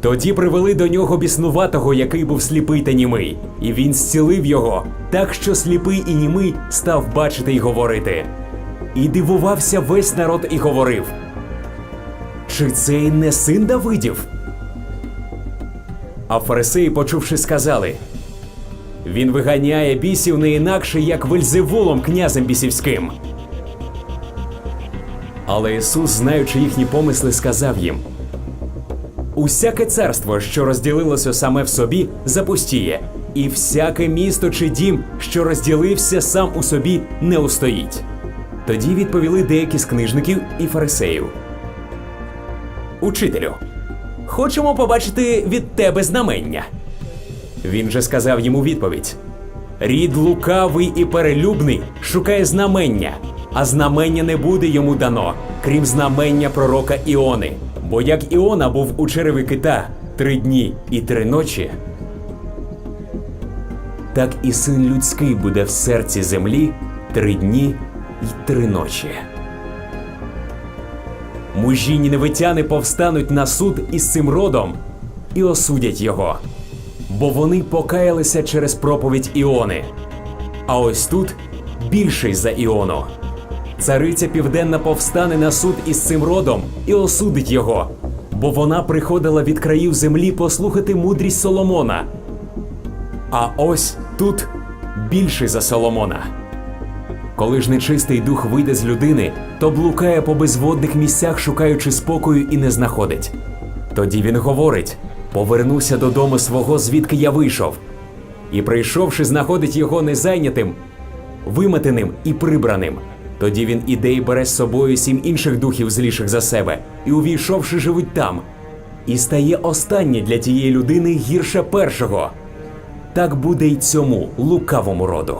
Тоді привели до нього біснуватого, який був сліпий та німий, і він зцілив його, так що сліпий і німий став бачити й говорити. І дивувався весь народ і говорив: Чи цей не син Давидів? А фарисеї, почувши, сказали: Він виганяє бісів не інакше, як Вельзевулом, князем бісівським. Але Ісус, знаючи їхні помисли, сказав їм: Усяке царство, що розділилося саме в собі, запустіє, і всяке місто чи дім, що розділився сам у собі, не устоїть. Тоді відповіли деякі з книжників і фарисеїв. Учителю, хочемо побачити від тебе знамення. Він же сказав йому відповідь: Рід лукавий і перелюбний шукає знамення, а знамення не буде йому дано, крім знамення пророка Іони. Бо як Іона був у череві кита три дні і три ночі, так і син людський буде в серці землі три дні й три ночі. Мужі ніневитяни повстануть на суд із цим родом і осудять його, бо вони покаялися через проповідь Іони. А ось тут більший за Іону. Цариця Південна повстане на суд із цим родом і осудить його, бо вона приходила від країв землі послухати мудрість Соломона. А ось тут більший за Соломона. Коли ж нечистий дух вийде з людини, то блукає по безводних місцях, шукаючи спокою і не знаходить. Тоді він говорить: повернуся додому свого, звідки я вийшов. І прийшовши, знаходить його незайнятим, виметеним і прибраним. Тоді він іде і бере з собою сім інших духів зліших за себе, і, увійшовши, живуть там. І стає останнє для тієї людини гірше першого. Так буде й цьому лукавому роду.